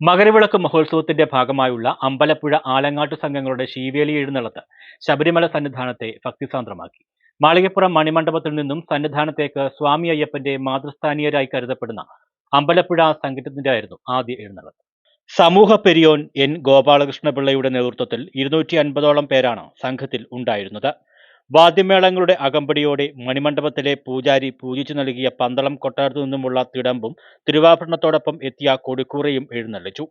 മകരവിളക്ക് മഹോത്സവത്തിന്റെ ഭാഗമായുള്ള അമ്പലപ്പുഴ ആലങ്ങാട്ടു സംഘങ്ങളുടെ ശീവേലി എഴുന്നള്ളത്ത് ശബരിമല സന്നിധാനത്തെ ഭക്തിസാന്ദ്രമാക്കി. മാളികപ്പുറം മണിമണ്ഡപത്തിൽ നിന്നും സന്നിധാനത്തേക്ക് സ്വാമി അയ്യപ്പന്റെ മാതൃസ്ഥാനീയരായി കരുതപ്പെടുന്ന അമ്പലപ്പുഴ സംഘത്തിന്റെ ആദ്യ എഴുന്നള്ളത്ത്. സമൂഹ പെരിയോൻ എൻ ഗോപാലകൃഷ്ണപിള്ളയുടെ നേതൃത്വത്തിൽ ഇരുന്നൂറ്റി അൻപതോളം പേരാണ് സംഘത്തിൽ ഉണ്ടായിരുന്നത്. വാദ്യമേളങ്ങളുടെ അകമ്പടിയോടെ മണിമണ്ഡപത്തിലെ പൂജാരി പൂജിച്ചു നൽകിയ പന്തളം കൊട്ടാരത്തു നിന്നുമുള്ള തിടമ്പും തിരുവാഭരണത്തോടൊപ്പം എത്തിയ കൊടിക്കൂറയും എഴുന്നള്ളിച്ചു.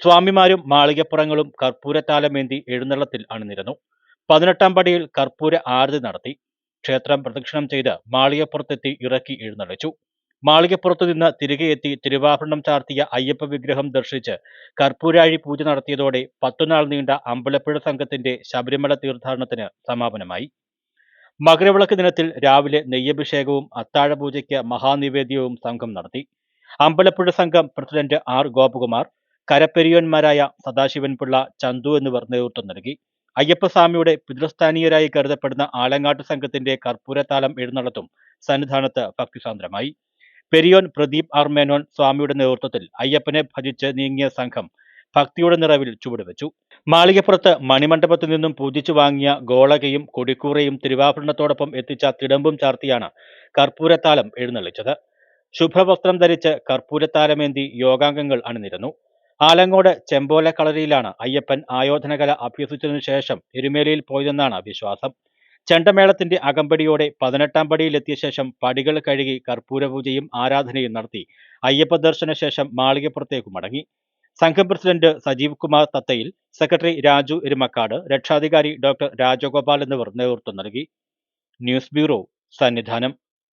സ്വാമിമാരും മാളികപ്പുറങ്ങളും കർപ്പൂരത്താലമേന്തി എഴുന്നള്ളത്തിൽ അണിനിരന്നു. പതിനെട്ടാം പടിയിൽ കർപ്പൂര ആരതി നടത്തി. ക്ഷേത്രം പ്രദക്ഷിണം ചെയ്ത് മാളികപ്പുറത്തെത്തി ഇറക്കി എഴുന്നള്ളിച്ചു. മാളികപ്പുറത്തു നിന്ന് തിരികെ എത്തി തിരുവാഭരണം ചാർത്തിയ അയ്യപ്പ വിഗ്രഹം ദർശിച്ച് കർപ്പൂരാഴി പൂജ നടത്തിയതോടെ പത്തുനാൾ നീണ്ട അമ്പലപ്പുഴ സംഘത്തിന്റെ ശബരിമല തീർത്ഥാടനത്തിന് സമാപനമായി. മകരവിളക്ക് ദിനത്തിൽ രാവിലെ നെയ്യഭിഷേകവും അത്താഴപൂജയ്ക്ക് മഹാനിവേദ്യവും സംഘം നടത്തി. അമ്പലപ്പുഴ സംഘം പ്രസിഡന്റ് ആർ ഗോപകുമാർ കരപ്പെരിയോന്മാരായ സദാശിവൻപിള്ള ചന്തു എന്നിവർ നേതൃത്വം നൽകി. അയ്യപ്പസ്വാമിയുടെ പിതൃസ്ഥാനീയരായി കരുതപ്പെടുന്ന ആലങ്ങാട്ട് സംഘത്തിന്റെ കർപ്പൂരത്താലം എഴുന്നള്ളത്തും സന്നിധാനത്ത് ഭക്തിസാന്ദ്രമായി. പെരിയോൻ പ്രദീപ് ആർ മേനോൻ സ്വാമിയുടെ നേതൃത്വത്തിൽ അയ്യപ്പനെ ഭജിച്ച് നീങ്ങിയ സംഘം ഭക്തിയുടെ നിറവിൽ ചുവടുവെച്ചു. മാളികപ്പുറത്ത് മണിമണ്ഡപത്തിൽ നിന്നും പൂജിച്ചു വാങ്ങിയ ഗോളകയും കൊടിക്കൂറയും തിരുവാഭരണത്തോടൊപ്പം എത്തിച്ച തിടമ്പും ചാർത്തിയാണ് കർപ്പൂരത്താലം എഴുന്നള്ളിച്ചത്. ശുഭവസ്ത്രം ധരിച്ച് കർപ്പൂരത്താലമേന്തി യോഗാംഗങ്ങൾ അണിനിരുന്നു. ആലങ്ങോട് ചെമ്പോല കളരിയിലാണ് അയ്യപ്പൻ ആയോധനകല അഭ്യസിച്ചതിനു ശേഷം എരുമേലിയിൽ പോയതെന്നാണ് വിശ്വാസം. ചെണ്ടമേളത്തിന്റെ അകമ്പടിയോടെ പതിനെട്ടാം പടിയിലെത്തിയ ശേഷം പടികൾ കഴുകി കർപ്പൂരപൂജയും ആരാധനയും നടത്തി അയ്യപ്പ ദർശന ശേഷം മാളികപ്പുറത്തേക്ക് മടങ്ങി. സംഘം പ്രസിഡന്റ് സജീവ് കുമാർ തത്തയിൽ സെക്രട്ടറി രാജു എരുമക്കാട് രക്ഷാധികാരി ഡോക്ടർ രാജഗോപാൽ എന്നിവർ നേതൃത്വം നൽകി. News bureau Sannidhanam.